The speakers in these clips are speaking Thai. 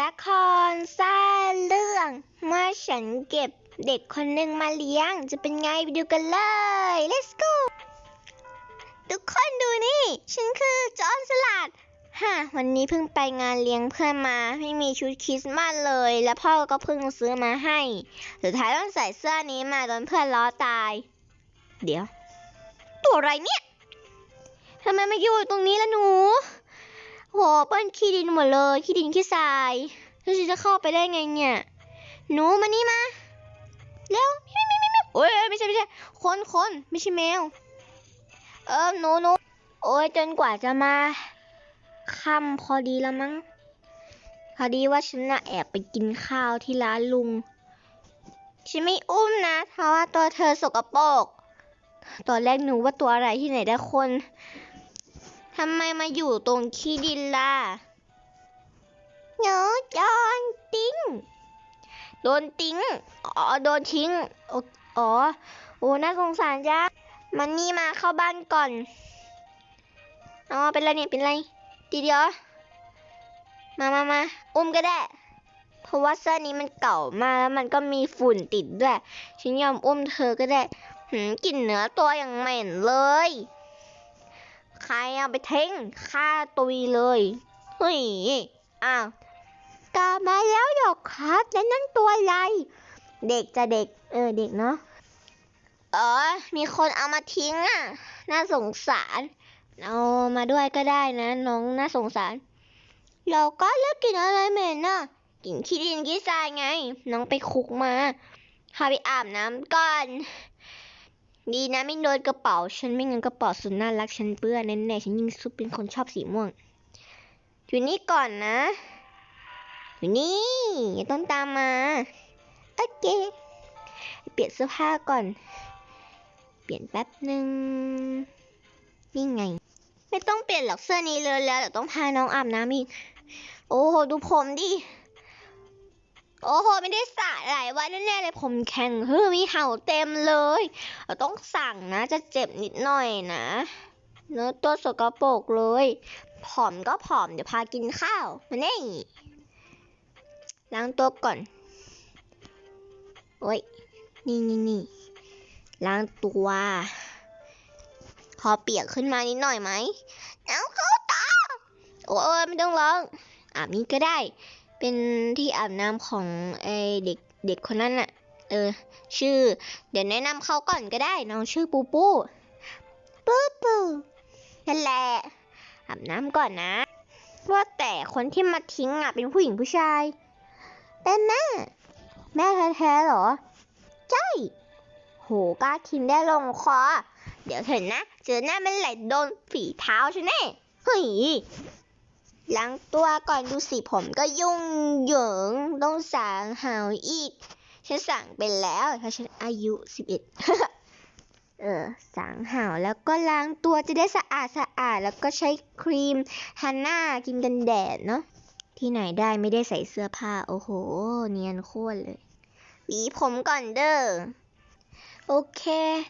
ละครสร้างเรื่องเมื่อฉันเก็บเด็กคนหนึ่งมาเลี้ยง จะเป็นไงไปดูกันเลย let's go ทุกคนดูนี่ ฉันคือจอห์นสลัดฮะวันนี้เพิ่งไปงานเลี้ยงเพื่อนมาไม่มีชุดคริสต์มาสเลย แล้วพ่อก็เพิ่งซื้อมาให้ สุดท้ายต้องใส่เสื้อนี้มาโดนเพื่อนล้อตาย เดี๋ยว ตัวอะไรเนี่ยทำไมมาอยู่ตรงนี้ล่ะหนู โหเปิ้ลขี้ดินหมดเลยขี้ดินขี้ทรายแล้วฉันจะเข้าไปได้ไงเนี่ย หนูมานี่มาเร็วไม่ไม่ไม่ไม่โอ้ยไม่ใช่ไม่ใช่คนคนไม่ใช่แมว เออหนูหนูโอ้ยจนกว่าจะมาค่ำพอดีแล้วมั้งพอดีว่าฉันน่ะแอบไปกินข้าวที่ร้านลุงฉันไม่อุ้มนะเพราะว่าตัวเธอสกปรกตอนแรกหนูว่าตัวอะไรที่ไหนได้คน ทำไมมาอยู่ตรงขี้ดินล่ะหนูโดนติ้ง โดนติ้ง อ๋อ โดนทิ้งออ๋อ โอ้ น่าสงสารจ้ามันนี่มาเข้าบ้านก่อน อ๋อ เป็นไรเนี่ย เป็นไรดีเดียว มามามาอุ้มก็ได้ เพราะว่าเสื้อนี้มันเก่ามากแล้วมันก็มีฝุ่นติดด้วย ฉันยอมอุ้มเธอก็ได้หืมกลิ่นเนื้อตัวย่างเหม็นเลย ใครเอาไปทิ้งฆ่าตุยเลยเฮ้ยอ้าวกลับมาแล้วหรอกครับแล้วนั่นตัวอะไร เด็กจะเด็ก เออเด็กเนาะเออมีคนเอามาทิ้งอะ น่าสงสาร เอามาด้วยก็ได้นะ น้องน่าสงสาร เราก็เลือกกินอะไรเหม็นน่ะกินขี้ดินขี้ทรายไง น้องไปคุกมาพาไปอาบน้ำก่อน ดีนะไม่โดนกระเป๋า ฉันไม่งั้นกระเป๋าสุดน่ารักฉันเปื้อนแน่ๆฉันยิ่งซุปเป็นคนชอบสีม่วง อยู่นี่ก่อนนะ อยู่นี่อย่าต้องตามมาโอเค เปลี่ยนเสื้อผ้าก่อน เปลี่ยนแป๊บหนึ่งนี่ไง ไม่ต้องเปลี่ยนหรอกเสื้อนี้เลยแล้วเดี๋ยวต้องพาน้องอาบน้ำอีก โอ้โหดูผมดิ โอ้โห ไม่ได้สระหลายวันแน่ๆเลยผมแข็งเฮ้ยมีเห่าเต็มเลย เราต้องสั่งนะ จะเจ็บนิดหน่อยนะ เนื้อตัวสกปรกเลย ผอมก็ผอม เดี๋ยวพากินข้าว มานี่ล้างตัวก่อน โอ้ย นี่นี่นี่ล้างตัวพอเปียกขึ้นมานิดหน่อยไหม เอาเข้าตา โอ้ยไม่ต้องร้องอาบนี้ก็ได้ เป็นที่อาบน้ำของไอเด็กเด็กคนนั้นน่ะเออ ชื่อ เดี๋ยวแนะนำเขาก่อนก็ได้ น้องชื่อปูปูปูปูนั่นแหละอาบน้ำก่อนนะ ว่าแต่คนที่มาทิ้งอะเป็นผู้หญิงผู้ชาย เป็นแม่ แม่แท้ๆหรอ ใช่ โหกล้ากินได้ลงคอ เดี๋ยวเห็นนะ เจอหน้าไมันไหลโดนฝีเท้าใช่ไหมเฮ้ย ล้างตัวก่อนดูสิผมก็ยุ่งเหยิงต้องสางหาวอีก ฉันสั่งไปแล้วถ้าฉันอายุสิบเอ็ดเออสางหาวแล้วก็ล้างตัวจะได้สะอาดสะอาดแล้วก็ใช้ครีมทาหน้ากินกันแดดเนาะที่ไหนได้ไม่ได้ใส่เสื้อผ้า โอ้โห เนียนโคตรเลยหวีผมก่อนเด้อโอเค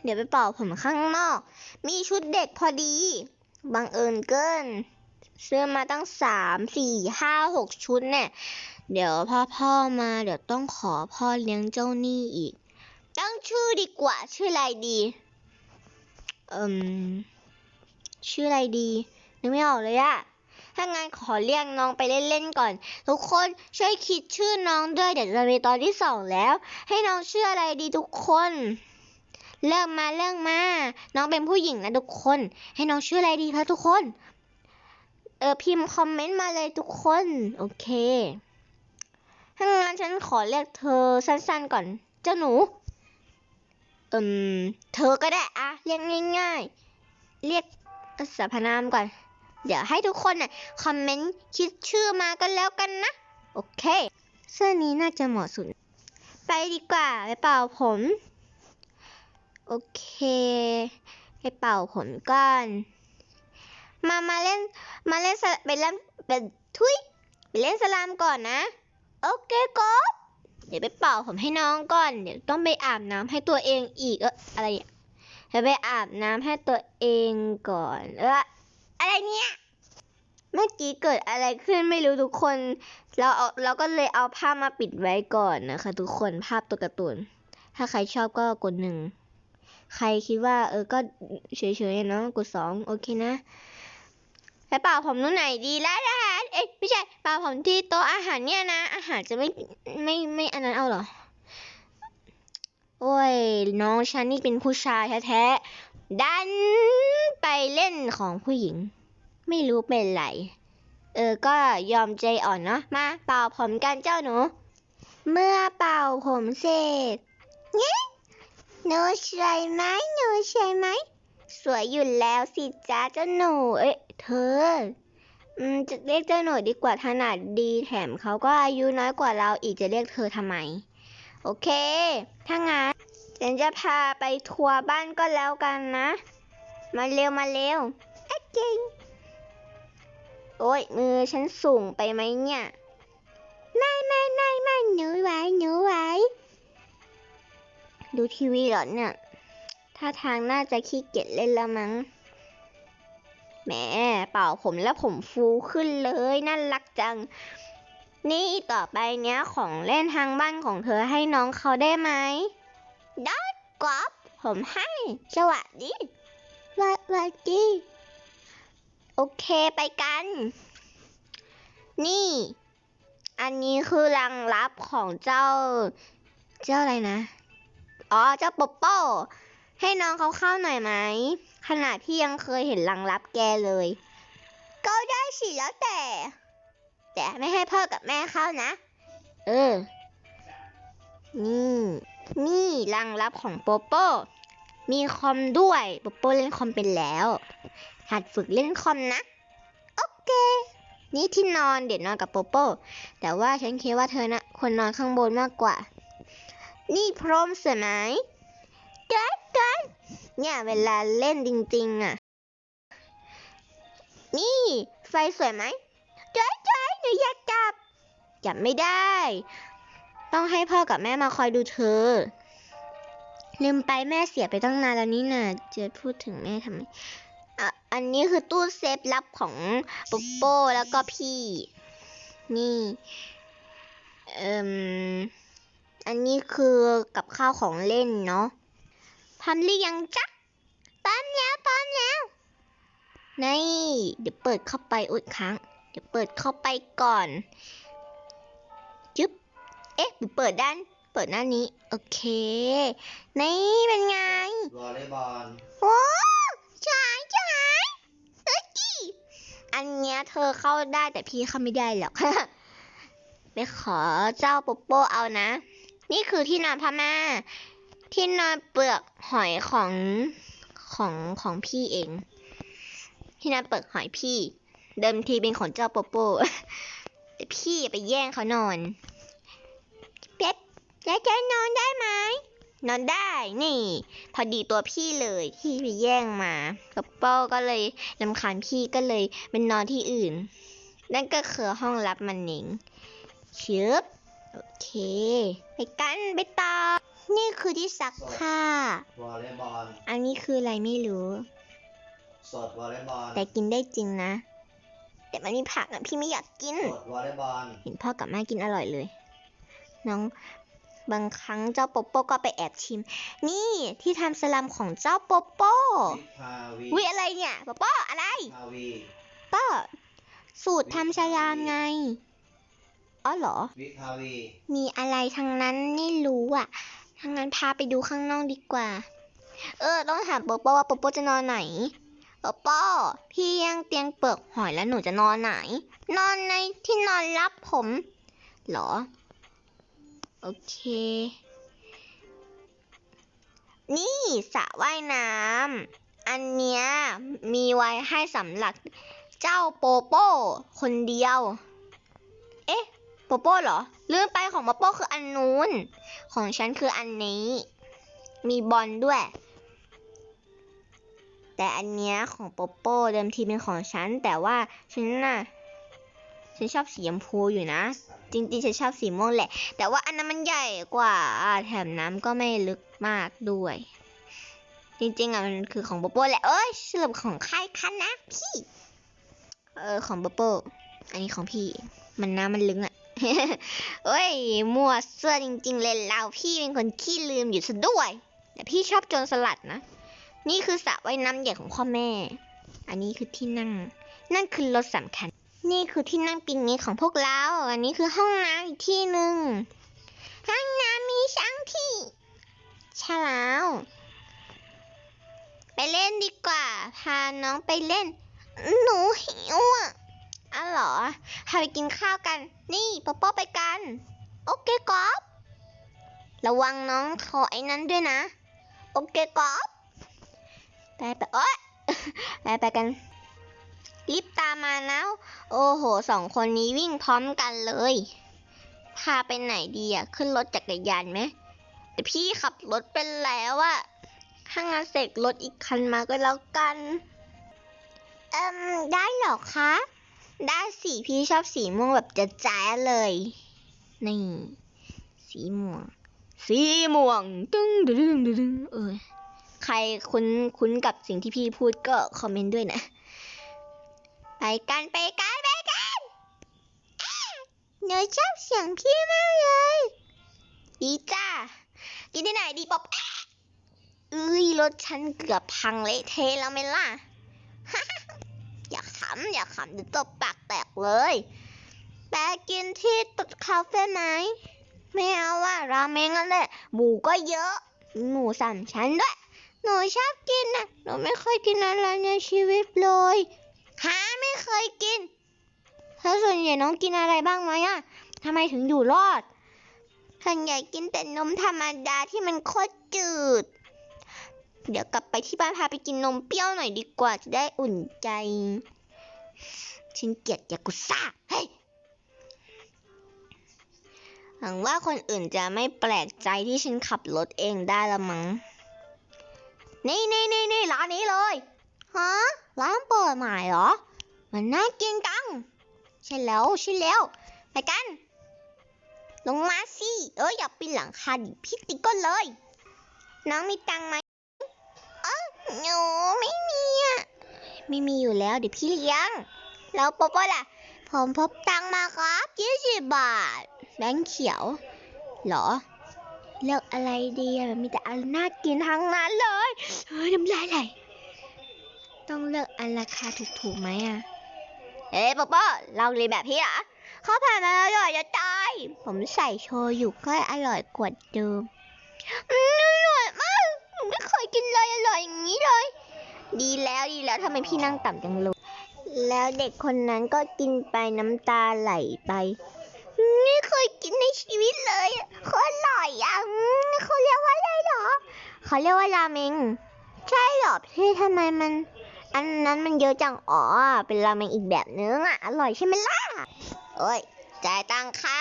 เดี๋ยวไปเป่าผมข้างนอก มีชุดเด็กพอดี บังเอิญเกิน ซื้อมาตั้งสามสี่ห้าหกชุดเนี่ย เดี๋ยวพ่อพ่อมาเดี๋ยวต้องขอพ่อเลี้ยงเจ้าหนี้อีก ตั้งชื่อดีกว่า ชื่ออะไรดีเอืมชื่ออะไรดีนึกไม่ออกเลยอะถ้างั้นขอเรียกน้องไปเล่นๆก่อน ทุกคนช่วยคิดชื่อน้องด้วยเดี๋ยวจะมีตอนที่สองแล้ว ให้น้องชื่ออะไรดีทุกคนเริ่มมาเริ่มมา น้องเป็นผู้หญิงนะทุกคน ให้น้องชื่ออะไรดีคะทุกคน เออพิมพ์คอมเมนต์มาเลยทุกคน โอเคถ้างั้นฉันขอเรียกเธอสั้นๆก่อน เจ้าหนูเอืมเธอก็ได้อะเรียกง่ายๆ เรียกสรรพนามก่อน เดี๋ยวให้ทุกคนน่ะคอมเมนต์คิดชื่อมากันแล้วกันนะ โอเค เสื้อนี้น่าจะเหมาะสุด ไปดีกว่าไปเป่าผม โอเค ไปเป่าผมก่อน มามาเล่นมาเล่นสไปเล่นเป็นทุยไปเล่นสลามก่อนนะ โอเคก็เดี๋ยวไปเป่าผมให้น้องก่อน เดี๋ยวต้องไปอาบน้ำให้ตัวเองอีกเอออะไรอะเดี๋ยวไปอาบน้ำให้ตัวเองก่อน เอออะไรเนี่ยเมื่อกี้เกิดอะไรขึ้นไม่รู้ทุกคน เราเอาเราก็เลยเอาภาพมาปิดไว้ก่อนนะคะ ทุกคนภาพตัวการ์ตูน ถ้าใครชอบก็กดหนึ่ง ใครคิดว่า เออก็เฉยๆเนาะกดสองโอเคนะ ไปเป่าผมตรงไหนดีร้านอาหารเอ๊ะไม่ใช่เป่าผมที่โต๊ะอาหารเนี่ยนะ อาหารจะไม่ไม่ไม่อันนั้นเอาเหรอ โอ้ยน้องฉันนี่เป็นผู้ชายแท้ๆดันไปเล่นของผู้หญิง ไม่รู้เป็นไร เออก็ยอมใจอ่อนเนาะมาเป่าผมกันเจ้าหนู เมื่อเป่าผมเสร็จเงี้ยหนูสวยไหมหนูสวยไหม สวยอยู่แล้วสิจ้าเจ้าหนู เอ๊ะเธอ อืมจะเรียกเจ้าหนูดีกว่าถนัดดีแถมเขาก็อายุน้อยกว่าเราอีกจะเรียกเธอทำไม โอเค ถ้างั้นฉันจะพาไปทัวร์บ้านก็แล้วกันนะ มาเร็วมาเร็วเอ๊ะจริง โอ้ยมือฉันสูงไปไหมเนี่ย ไม่ไม่ไม่ไม่หนูไหวหนูไหวดูทีวีเหรอเนี่ย ท่าทางน่าจะขี้เกียจเล่นแล้วมั้ง แหมเป่าผมแล้วผมฟูขึ้นเลย น่ารักจัง นี่ต่อไปเนี้ยของเล่นทางบ้านของเธอให้น้องเขาได้ไหม ได้กรอบผมให้ สวัสดีสวัสดี โอเคไปกัน นี่ อันนี้คือรังลับของเจ้า เจ้าอะไรนะ อ๋อ เจ้าโปโป้ ให้น้องเขาเข้าหน่อยไหมขณะที่ยังเคยเห็นรังลับแกเลย ก็ได้สิแล้วแต่ แต่ไม่ให้พ่อกับแม่เข้านะ เออ นี่ นี่รังลับของโปโป้มีคอมด้วยโปโป้เล่นคอมเป็นแล้วหัดฝึกเล่นคอมนะ โอเค นี่ที่นอนเดี๋ยวนอนกับโปโป้ แต่ว่าฉันคิดว่าเธอนะควรนอนข้างบนมากกว่า นี่พร้อมเสวยไหม เกิดเกิดเนี่ยเวลาเล่นจริง ๆอะ นี่ไฟสวยไหมเกิดเกิดหนูอยากจับจับไม่ได้ ต้องให้พ่อกับแม่มาคอยดูเธอ ลืมไปแม่เสียไปตั้งนานแล้วนี่น่ะจะพูดถึงแม่ทำไมอันนี้คือตู้เซฟลับของปุ๊โป้แล้วก็พี่ นี่เอ่มอันนี้คือกับข้าวของเล่นเนาะ ร้อมหรือยังจ๊ะพร้อมแล้วพร้อมแล้วนี่ เดี๋ยวเปิดเข้าไปอุดค้าง เดี๋ยวเปิดเข้าไปก่อนจึ๊บเอ๊ะหรือเปิดด้าน เปิดหน้านี้ โอเค นี่เป็นไงวอลเลย์บอลโอ้ฉายฉายเอ้ยจี้อันเนี้ยเธอเข้าได้แต่พี่เข้าไม่ได้หรอกไปขอเจ้าโปโป้เอานะ นี่คือที่นอนพม่า ที่นอนเปลือกหอยของของของพี่เอง ที่นอนเปลือกหอยพี่ เดิมทีเป็นของเจ้าโปโป้แต่พี่ไปแย่งเขานอนเป็ดแล้วจะนอนได้ไหมนอนได้ นี่ พอดีตัวพี่เลยที่ไปแย่งมาป๊ปโป้ก็เลยลำคาญพี่ก็เลยเป็นนอนที่อื่น นั่นก็คือห้องรับมันเองชึบโอเค ไปกันไปต่อ นี่คือที่ซักผ้า วอลเลย์บอลอันนี้คืออะไรไม่รู้ สดวอลเลย์บอลแต่กินได้จริงนะ แต่มันมีผักอะพี่ไม่อยากกิน สดวอลเลย์บอลเห็นพ่อกับแม่กินอร่อยเลย น้องบางครั้งเจ้าโปโป้ก็ไปแอบชิม นี่ที่ทำสลัมของเจ้าโปโป้วิภาวีวิอะไรเนี่ยโปโป้อะไรวิภาวีก็สูตรทำสลามไง อ๋อเหรอ วิภาวี มีอะไรทางนั้นไม่รู้อะ ทางั้นพาไปดูข้างนอกดีกว่า เออ ต้องถามโปโป้ว่าโปโป้จะนอนไหนโปโป้พี่ยังเตียงเปลือกหอยแล้วหนูจะนอนไหน นอนในที่นอนรับผมเหรอ โอเค นี่สระว่ายน้ำ อันเนี้ยมีไว้ให้สำหรับเจ้าโปโป้คนเดียว โปโป้เหรอ ลืมไปของโปโป้คืออันนู้น ของฉันคืออันนี้ มีบอลด้วย แต่อันเนี้ยของโปโป้เดิมทีเป็นของฉัน แต่ว่าฉันน่ะ ฉันชอบสีชมพูอยู่นะ จริงๆ ฉันชอบสีม่วงแหละ แต่ว่าอันนั้นมันใหญ่กว่า แถมน้ำก็ไม่ลึกมากด้วย จริงๆอะมันคือของโปโป้แหละ เอ้ยสรุปของใครคะนะพี่ เออของบับเบิ้อันนี้ของพี่ มันน้ำมันลึงอะ เอ้ย มั่วเสื้อจริง ๆ เลยเราพี่เป็นคนขี้ลืมอยู่ซะด้วย แต่พี่ชอบโจรสลัดนะ นี่คือสระว่ายน้ำใหญ่ของพ่อแม่ อันนี้คือที่นั่ง นั่นคือรถสำคัญ นี่คือที่นั่งปิกนิกของพวกเรา อันนี้คือห้องน้ำอีกที่หนึ่ง ห้องน้ำมีช่างที่ใช่แล้วไปเล่นดีกว่า พาน้องไปเล่น หนูหิวอะ อ๋อเหรอพาไปกินข้าวกัน นี่ป๊อปป๊อไปกัน โอเคกอฟระวังน้องคอไอ้นั้นด้วยนะ โอเคกอฟไปไปโอ๊ยไปไปกัน รีบตามมานะ โอ้โหสองคนนี้วิ่งพร้อมกันเลย พาไปไหนดีอะขึ้นรถจักรยานไหมแต่พี่ขับรถเป็นแล้วอะถ้างานเสร็จรถอีกคันมาก็แล้วกัน เอิมได้หรอคะ ได้สีพี่ชอบสีม่วงแบบจะแจ๊ดเลย นี่ สีม่วง สีม่วง ตึ้งดึงดึงดึงเออใครคุ้นคุ้นกับสิ่งที่พี่พูดก็คอมเมนต์ด้วยนะ ไปกันไปกันไปกันอ้าหนูชอบเสียงพี่มากเลย ดีจ้า กินที่ไหนดีป๊อปอ้าเอ้ยรถฉันเกือบพังเละเทะแล้วไหมล่ะอย่าขำอย่าขำเดี๋ยวตบปากแตกเลย แปะกินที่ตุดคาเฟ่ไหมไม่เอาว่าราเมงนั่นแหละหมูก็เยอะ หมูสามชั้นด้วย หนูชอบกินนะหนูไม่เคยกินอะไรในชีวิตเลยหาไม่เคยกินถ้าส่วนใหญ่น้องกินอะไรบ้างไหมอะทำไมถึงอยู่รอดส่วนใหญ่กินแต่นมธรรมดาที่มันโคตรจืด เดี๋ยวกลับไปที่บ้านพาไปกินนมเปรี้ยวหน่อยดีกว่าจะได้อุ่นใจ ฉันเกลียดยากุซ่า เฮ้ย หวังว่าคนอื่นจะไม่แปลกใจที่ฉันขับรถเองได้ละมั้ง นี่นี่นี่นี่ร้านนี้เลย ฮะ ร้านเปิดใหม่เหรอ มันน่ากินจัง ใช่แล้ว ใช่แล้ว ไปกัน ลงมาสิ เอออย่าปีนหลังคาดิพี่ติ๊กก็เลย น้องมีตังไหมอ๋อหนูไม่มีอะ ไม่มีอยู่แล้วเดี๋ยวพี่เลี้ยง แล้วป๊อปล่ะ ผมพบตังมาครับยี่สิบบาท แบงค์เขียว เหรอ เลือกอะไรดีอะมันมีแต่อันน่ากินทั้งนั้นเลยเฮ้ยน้ำลายไหลต้องเลือกอันราคาถูกๆไหมอะเอ๊ะป๊อปเราเรียนแบบพี่เหรอข้าวผัดมันอร่อยจะตาย ผมใส่โชยุก็อร่อยกว่าเดิมอืมอร่อยมากไม่เคยกินเลยอร่อยอย่างนี้เลย ดีแล้วดีแล้วทำไมพี่นั่งต่ำจังเลยแล้วเด็กคนนั้นก็กินไปน้ำตาไหลไปอืมไม่เคยกินในชีวิตเลยอะโคตรอร่อยอะอืมเขาเรียกว่าอะไรเหรอเขาเรียกว่าราเมง ใช่เหรอพี่ทำไมมัน อันนั้นมันเยอะจังอ๋อเป็นราเมงอีกแบบนึงอะอร่อยใช่ไหมล่ะโอ้ยจ่ายตังค่ะ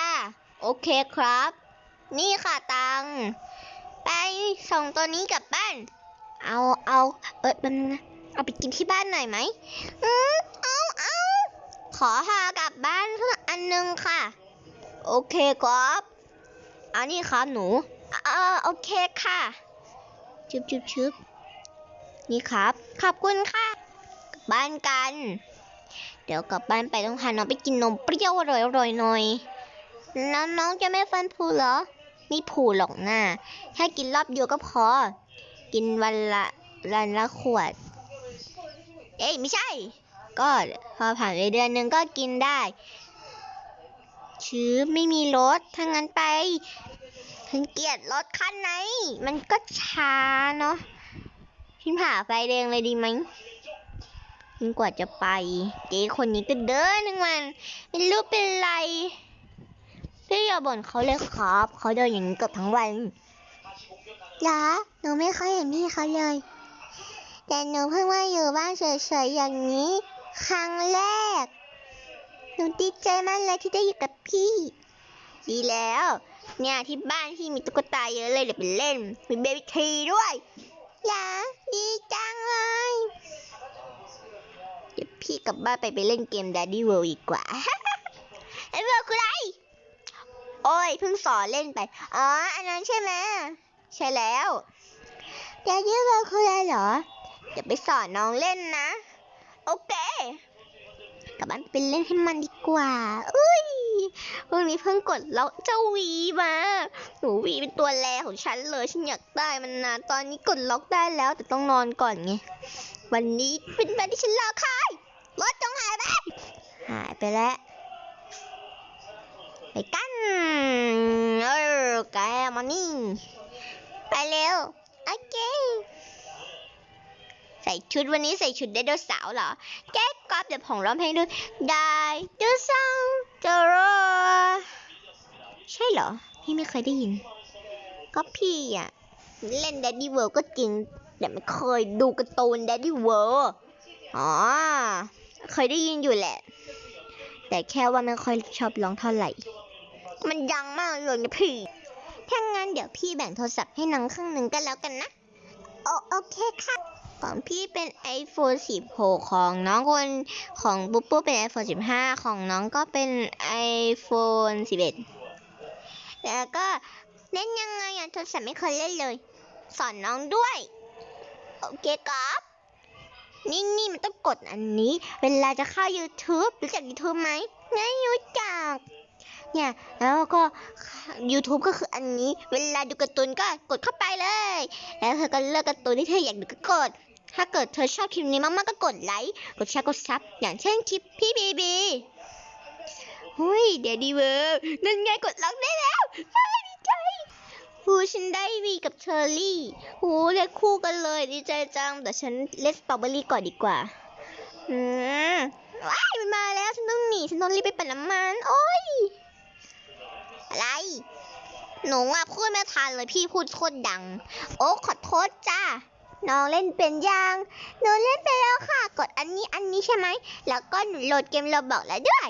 โอเคครับ นี่ค่ะตังค์ไปส่งตัวนี้กลับบ้าน เอาเอาเออมันเอาไปกินที่บ้านหน่อยไหมอืมเอาเอาขอหากลับบ้านสักอันหนึงค่ะ โอเคครับอันนี้ครับหนูเออโอเคค่ะชุบชุบชุบนี่ครับ ขอบคุณค่ะกลับบ้านกัน เดี๋ยวกลับบ้านไปต้องพาน้องไปกินนมเปรี้ยวอร่อยๆหน่อยแล้วน้องจะไม่ฟันผุเหรอไม่ผูหรอกนะแค่กินรอบเดียวก็พอ กินวันละวันละขวด เอ้ยไม่ใช่ ก็พอผ่านไปเดือนหนึ่งก็กินได้ชื้อไม่มีรถถ้างั้นไปฉันเกลียดรถคันไหน มันก็ช้าเนาะฉันผ่าไฟแดงเลยดีไหมยิ่งกว่าจะไป เจ๊คนนี้ก็เดินหนึ่งวันไม่รู้เป็นไร พี่อย่าบ่นเขาเลยครับ เขาเดินอย่างนี้เกือบทั้งวัน หรอหนูไม่เคยเห็นพี่เขาเลย แต่หนูเพิ่งมาอยู่บ้านเฉยๆอย่างนี้ ครั้งแรก หนูดีใจมากเลยที่ได้อยู่กับพี่ ดีแล้ว เนี่ยที่บ้านที่มีตุ๊กตาเยอะเลยเดี๋ยวไปเล่น มีเบบี้ทีด้วยหรอดีจังเลย เดี๋ยวพี่กลับบ้านไปไปเล่นเกม Daddy World อีกกว่าไอ้เบอร์คืออะไร โอ้ยเพิ่งสอนเล่นไป อ๋อ อันนั้นใช่ไหม ใช่แล้วเดี๋ยวยืดเราคืออะไรเหรอเดี๋ยวไปสอนน้องเล่นนะ โอเค กลับบ้านไปเล่นให้มันดีกว่า อุ้ยวกนี้เพิ่งกดล็อกเจ้าวีมาหนูวีเป็นตัวแรของฉันเลย ฉันอยากได้มันนานตอนนี้กดล็อกได้แล้ว แต่ต้องนอนก่อนไง วันนี้เป็นวันที่ฉันรอคอยรถจงหายไป หายไปแล้ว ไปกัน เออแกมานี่ ไปเร็ว โอเค ใส่ชุดวันนี้ใส่ชุดไดโนเสาร์เหรอแก๊กก๊อฟเดี๋ยวผมร้องเพลงด้วยได้โดเสาร์จะรอใช่เหรอ พี่ไม่เคยได้ยิน ก็พี่อะ เล่น Daddy World ก็จริง แต่ไม่เคยดูการ์ตูน Daddy World อ๋อ เคยได้ยินอยู่แหละ แต่แค่ว่าไม่ค่อยชอบร้องเท่าไหร่ มันดังมากเลยนะพี่ ถ้างั้นเดี๋ยวพี่แบ่งโทรศัพท์ให้น้องครึ่งหนึ่งกันแล้วกันนะ โอโอเคค่ะของพี่เป็น iPhone 16 ของน้องคนของปุ๊บปุ๊บเป็น iPhone 15 ของน้องก็เป็น iPhone 11 แล้วก็เล่นยังไงอะโทรศัพท์ไม่เคยเล่นเลย สอนน้องด้วย โอเคครับนี่นี่มันต้องกดอันนี้ เวลาจะเข้า YouTube รู้จัก YouTube ไหมไม่รู้จัก เนี่ย แล้วก็ YouTube ก็คืออันนี้ เวลาดูการ์ตูนก็กดเข้าไปเลย แล้วเธอก็เลือกการ์ตูนที่เธออยากดูก็กด ถ้าเกิดเธอชอบคลิปนี้มาก ๆ ก็กดไลค์ กดแชร์ กดซับ อย่างเช่นคลิปพี่บีบีหุยเดี๋ยวดีเวอร์นั่นไงกดล็อกได้แล้วดีใจหูฉันได้วีกับเชอร์รี่หูเล่นคู่กันเลยดีใจจัง แต่ฉันเล่นสตรอเบอรี่ก่อนดีกว่า อืมว้ายมันมาแล้ว ฉันต้องหนี ฉันต้องรีบไปปั่นน้ำมัน โอ้ย หนูอะพูดไม่ทันเลยพี่พูดโคตรดัง โอ้ขอโทษจ้าน้องเล่นเป็นยังหนูเล่นไปแล้วค่ะ กดอันนี้อันนี้ใช่ไหม แล้วก็หนูโหลดเกมเราบอกแล้วด้วย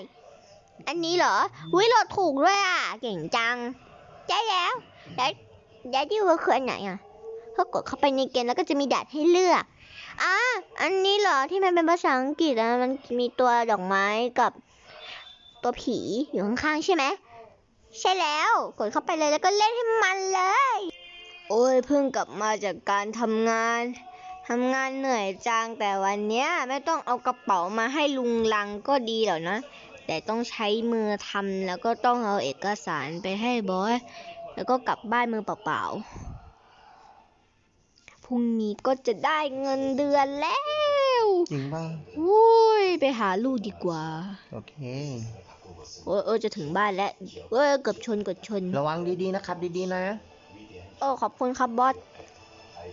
อันนี้เหรอวิโหลดถูกด้วยอะ เก่งจังใช่แล้ว แล้วแล้วที่ว่าคืออันไหนอะพอกดเข้าไปในเกมแล้วก็จะมีดัดให้เลือกอะอันนี้เหรอที่มันเป็นภาษาอังกฤษอะมันมีตัวดอกไม้กับตัวผีอยู่ข้างๆใช่ไหม ใช่แล้ว กดเข้าไปเลยแล้วก็เล่นให้มันเลย โอ้ยเพิ่งกลับมาจากการทำงานทำงานเหนื่อยจังแต่วันเนี้ยไม่ต้องเอากระเป๋ามาให้ลุงลังก็ดีแล้วนะ แต่ต้องใช้มือทำแล้วก็ต้องเอาเอกสารไปให้บอสแล้วก็กลับบ้านมือเปล่าๆพรุ่งนี้ก็จะได้เงินเดือนแล้วจริงป่ะ อุ้ยไปหาลูกดีกว่า โอเค โอ้ยโอ้ยจะถึงบ้านแล้วเอ้ยเกือบชนเกือบชนระวังดีๆนะครับ ดีๆนะโอ้ขอบคุณครับบอส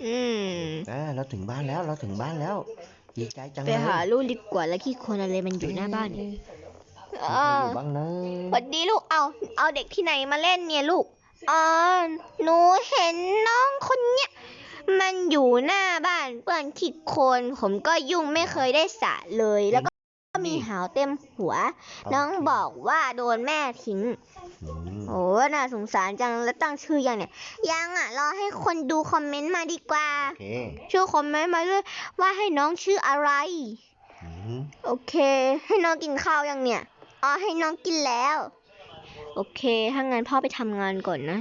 อืมอ่าเราถึงบ้านแล้วเราถึงบ้านแล้วดีใจจังไปเลยหาลูกดีกว่าแล้วขี้คนอะไรมันอยู่หน้าบ้านเอ๊ะเอมีใครออยู่บ้างนะสวัสดีลูกเอาเอาเด็กที่ไหนมาเล่นเนี่ยลูกอ๋อหนูเห็นน้องคนเนี้ยมันอยู่หน้าบ้านเปื้อนขี้โคลนผมก็ยุ่งไม่เคยได้สระเลยแล้วก็ มีหาวเต็มหัว น้องบอกว่าโดนแม่ทิ้งอืมโอ้น่าสงสารจัง แล้วตั้งชื่อยังเนี่ย ยังอะ รอให้คนดูคอมเมนต์มาดีกว่า โอเคช่วยคอมเมนต์มาด้วยว่าให้น้องชื่ออะไรอืมโอเค ให้น้องกินข้าวยังเนี่ย อ๋อ ให้น้องกินแล้ว โอเค ถ้างั้นพ่อไปทำงานก่อนนะ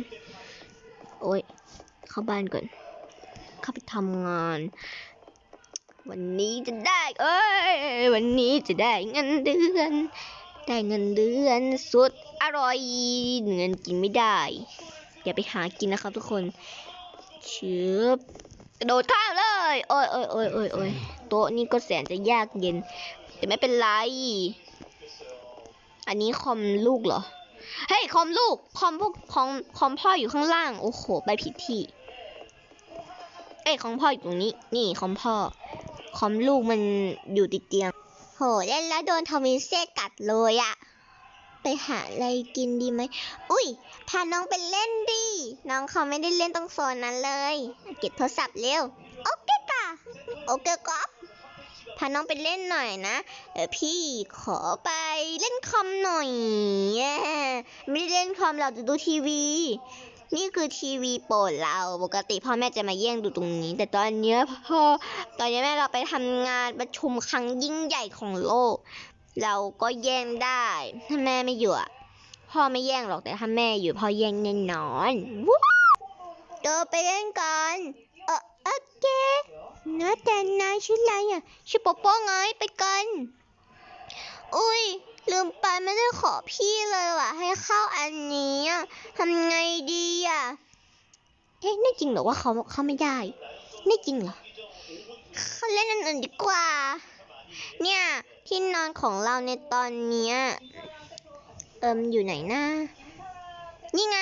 โอ้ย เข้าบ้านก่อน เข้าไปทำงาน วันนี้จะได้ เอ้ย วันนี้จะได้เงินเดือน ได้เงินเดือนสุดอร่อย เงินกินไม่ได้ อย่าไปหากินนะครับทุกคนเชือบกระโดดข้ามเลย โอ้ยโอ้ยโอ้ยโอ้ยโอ้ยโต๊ะนี่ก็แสนจะยากเย็น แต่ไม่เป็นไร อันนี้คอมลูกเหรอ เฮ้ยคอมลูก คอมพวกคอมคอมพ่ออยู่ข้างล่าง โอ้โห ไปผิดที่ เอ้ยของพ่ออยู่ตรงนี้ นี่คอมพ่อ คอมลูกมันอยู่ติดเตียง โหเล่นแล้วโดนทอมิเซ่กัดเลยอะไปหาอะไรกินดีไหม อุ้ย พาน้องไปเล่นดิ น้องเขาไม่ได้เล่นตรงโซนนั้นเลย เก็บโทรศัพท์เร็ว โอเคค่ะโอเคก๊อฟพาน้องไปเล่นหน่อยนะ เออพี่ขอไปเล่นคอมหน่อย ไม่ได้เล่นคอมเราจะดูทีวี นี่คือทีวีโปรดเราปกติพ่อแม่จะมาแย่งดูตรงนี้ แต่ตอนนี้พ่อตอนนี้แม่เราไปทำงานประชุมครั้งยิ่งใหญ่ของโลก เราก็แย่งได้ถ้าแม่ไม่อยู่อะพ่อไม่แย่งหรอกแต่ถ้าแม่อยู่พ่อแย่งแน่นอนวู้เดินไปเล่นกันเออโอเคนะแต่นายชื่ออะไรอะชื่อโปโป้ไงไปกันอุ้ย ลืมไปไม่ได้ขอพี่เลยว่ะ ให้เข้าอันนี้อะทำไงดีอะเฮ้ยนี่จริงเหรอว่าเขาเขาไม่ได้นี่จริงเหรอเขาเล่นอันอื่นดีกว่า เนี่ยที่นอนของเราในตอนเนี้ยเอิมอยู่ไหนนะนี่ไง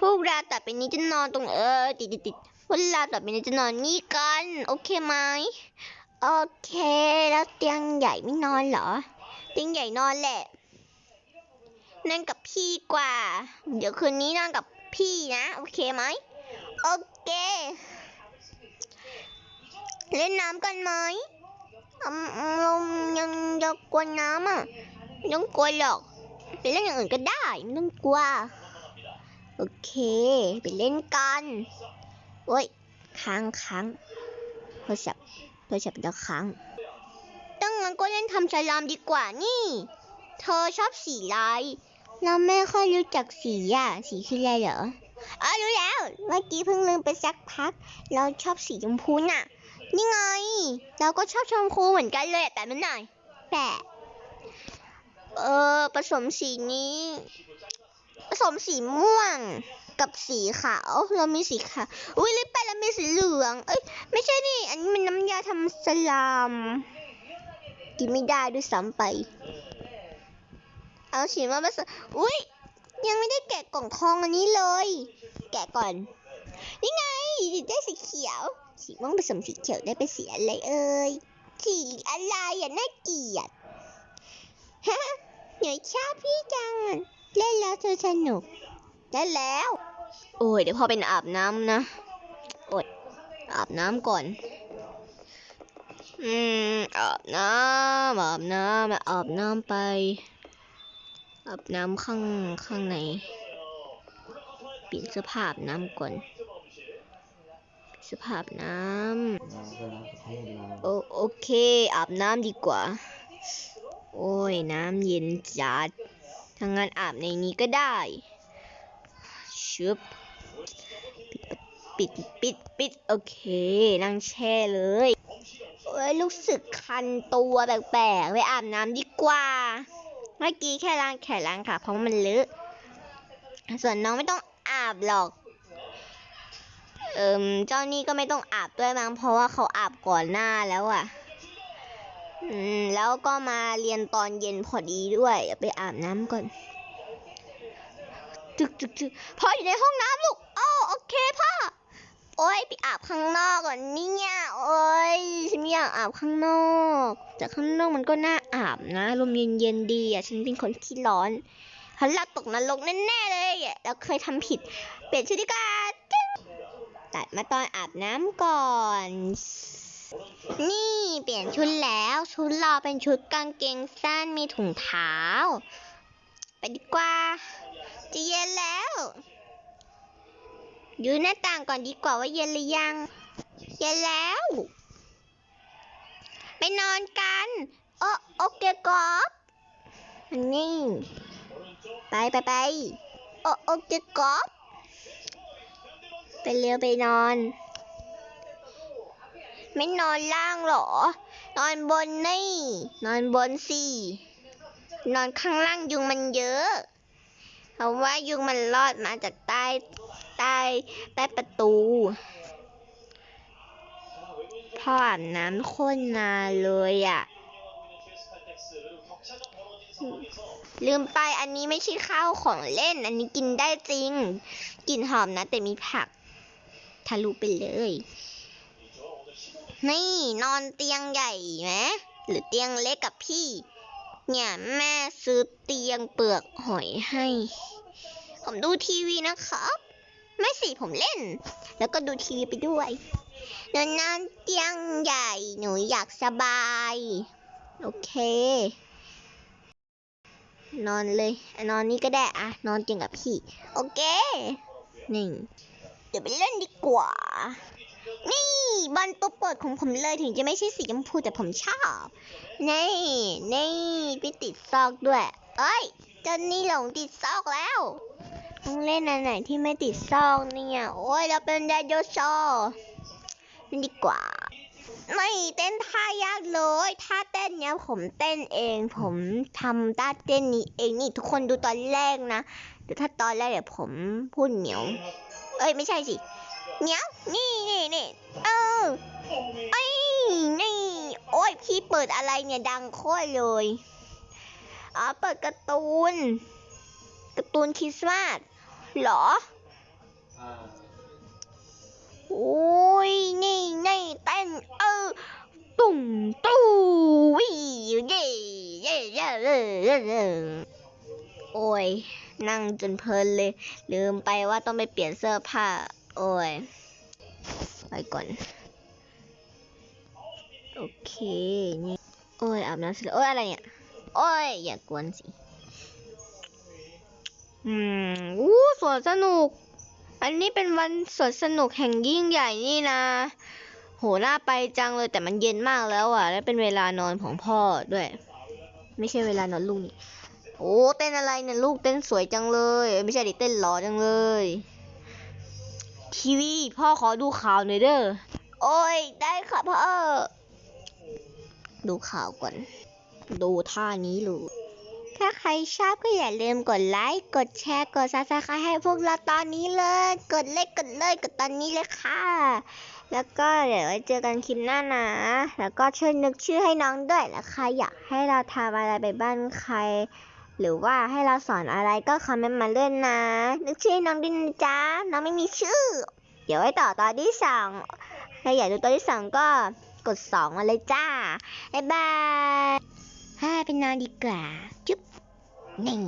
พวกเราต่อไปนี้จะนอนตรงเออติดติดติดพวกเราต่อไปนี้จะนอนนี่กัน โอเคไหมโอเค แล้วเตียงใหญ่ไม่นอนเหรอ เตียงใหญ่นอนแหละนอนกับพี่กว่า เดี๋ยวคืนนี้นอนกับพี่นะ โอเคไหม โอเค เล่นน้ำกันไหมอืมเรายังจะกลัวน้ำอะไม่ต้องกลัวหรอก ไปเล่นอย่างอื่นก็ได้ไม่ต้องกลัว โอเค ไปเล่นกัน โอ้ย ค้างค้างโทรศัพท์โทรศัพท์จะค้าง ตั้งงั้นก็เล่นทำสลามดีกว่านี่ เธอชอบสีอะไรเราไม่ค่อยรู้จักสีอะ สีคืออะไรเหรออ๋อรู้แล้ว เมื่อกี้เพิ่งลืมไปสักพัก เราชอบสีชมพูน่ะ นี่ไง เราก็ชอบชมพูเหมือนกันเลยแต่มันหน่อยแปะเออผสมสีนี้ ผสมสีม่วงกับสีขาว เรามีสีขาว อุ้ยลิปไปแล้วมีสีเหลือง เอ้ย ไม่ใช่นี่ อันนี้มันน้ำยาทำสลาม กินไม่ได้ด้วยซ้ำไป เอาสีดมาผสมอุ้ยยังไม่ได้แกะกล่องทองอันนี้เลย แกะก่อน นี่ไงได้สีเขียว สีม่วงผสมสีเขียวได้เป็นสีอะไรเอ่ย สีอะไรอะน่าเกลียด ฮะหนูชอบพี่จัง เล่นแล้วเธอสนุก ได้แล้ว โอ้ยเดี๋ยวพอเป็นอาบน้ำนะ อด อาบน้ำก่อน อืมอาบน้ำอาบน้ำอาบน้ำไปอาบน้ำข้างข้างในเปลี่ยนเสื้อผ้าอาบน้ำก่อนเสื้อผ้าอาบน้ำเราก็รับประเทศเราโอโอเคอาบน้ำดีกว่า โอ้ยน้ำเย็นจัดทางงานอาบในนี้ก็ได้ชึบ ปิดปิดปิดโอเค นั่งแช่เลยโอ้ยรู้สึกคันตัวแปลกๆไปอาบน้ำดีกว่า เมื่อกี้แค่ล้างแขนล้างขาเพราะมันเลอะส่วนน้องไม่ต้องอาบหรอกเอิมเจ้านี่ก็ไม่ต้องอาบด้วยมั้งเพราะว่าเขาอาบก่อนหน้าแล้วอะ่ะ อืม แล้วก็มาเรียนตอนเย็นพอดีด้วยเดี๋ยวไปอาบน้ำก่อนจึกจึกจึกพ่ออยู่ในห้องน้ำลูกโอ้โอเคพ่อ โอ้ยไปอาบข้างนอกก่อนเนี่ยโอ้ยฉันไม่อยากอาบข้างนอกแต่ข้างนอกมันก็น่าอาบนะลมเย็นๆดีอะฉันเป็นคนขี้ร้อนฉันลาตกนรกแน่ๆเลยอะแล้วเคยทำผิด เปลี่ยนชุดดีกว่าตัดมาตอนอาบน้ำก่อน นี่เปลี่ยนชุดแล้วชุดเราเป็นชุดกางเกงสั้นมีถุงเท้า ไปดีกว่าจะเย็นแล้ว ดูหน้าต่างก่อนดีกว่าว่าเย็นหรือยัง เย็นแล้ว ไปนอนกัน โอโอเคกอบอันนี้ไปไปไปโอโอเคกอบไปเร็วไปนอน ไม่นอนล่างหรอ นอนบนนี่ นอนบนสิ นอนข้างล่างยุงมันเยอะ เพราะว่ายุงมันรอดมาจากใต้ ใต้ใต้ประตูพ่ออาบน้ำโค้นนานเลยอะ ลืมไปอันนี้ไม่ใช่ข้าวของเล่น อันนี้กินได้จริงกลิ่นหอมนะ แต่มีผักทะลุไปเลย นี่นอนเตียงใหญ่ไหมหรือเตียงเล็กกับพี่ เนี่ยแม่ซื้อเตียงเปลือกหอยให้ ผมดูทีวีนะครับ ไม่สิผมเล่น แล้วก็ดูทีวีไปด้วยนอนนอนเตียงใหญ่ หนูอยากสบาย โอเค นอนเลย นอนนี่ก็ได้อะนอนเตียงกับพี่ โอเคหนี่เดี๋ยวไปเล่นดีกว่า นี่บอลตัวโปรดของผมเลยถึงจะไม่ใช่สีชมพูแต่ผมชอบ นี่นี่พี่ติดซอกด้วย เอ้ยจนนี่หลงติดซอกแล้ว ต้องเล่นอันไหนที่ไม่ติดซอกเนี่ย โอ้ยเราเป็นไดโนเสาร์มันดีกว่า ไม่เต้นท่ายากเลยท่าเต้นเนี้ยผมเต้นเอง ผมทำท่าเต้นนี้เองนี่ทุกคนดูตอนแรกนะเดี๋ยวถ้าตอนแรกเดี๋ยวผมพูดเหนียว เอ้ยไม่ใช่สิเหนียวนี่นี่นี่เออไอ้ยนี่ โอ้ยพี่เปิดอะไรเนี่ยดังโคตรเลยอ๋อเปิดการ์ตูนการ์ตูนคริสต์มาส เหรอโอ้ยนี่นี่เต้นเออตุ่มตู้วิเย่เย่เย่เย่เย่เย่เย่โอ้ยนั่งจนเพลินเลย ลืมไปว่าต้องไปเปลี่ยนเสื้อผ้า โอ้ยไปก่อน โอเคนี่โอ้ยอาบน้ำเสร็จโอ้ยอะไรเนี่ย โอ้ยอย่ากวนสิ อืมอู้สวนสนุก อันนี้เป็นวันสวนสนุกแห่งยิ่งใหญ่นี่นะ โหน่าไปจังเลยแต่มันเย็นมากแล้วอะ และเป็นเวลานอนของพ่อด้วย ไม่ใช่เวลานอนลูกนี่ โอ้เต้นอะไรเนี่ยลูกเต้นสวยจังเลย ไม่ใช่ดิเต้นหล่อจังเลย ทีวีพ่อขอดูข่าวหน่อยเด้อ โอ้ยได้ค่ะพ่อ ดูข่าวก่อน ดูท่านี้ลูก ถ้าใครชอบก็อย่าลืมกดไลค์ กดแชร์ กดซับสไครต์ให้พวกเราตอนนี้เลย กดเลยกดเลยกดตอนนี้เลยค่ะ แล้วก็เดี๋ยวไว้เจอกันคลิปหน้านะ แล้วก็ช่วยนึกชื่อให้น้องด้วยแล้วใครอยากให้เราทำอะไรไปบ้านใคร หรือว่าให้เราสอนอะไรก็คอมเมนต์มาเล่นนะ นึกชื่อให้น้องด้วยนะจ๊ะ น้องไม่มีชื่อ เดี๋ยวไว้ต่อตอนที่สองถ้าอยากดูตอนที่สองก็กดสองมาเลยจ้า บ๊ายบายให้ไปนอนดีกว่า จุ๊บนี่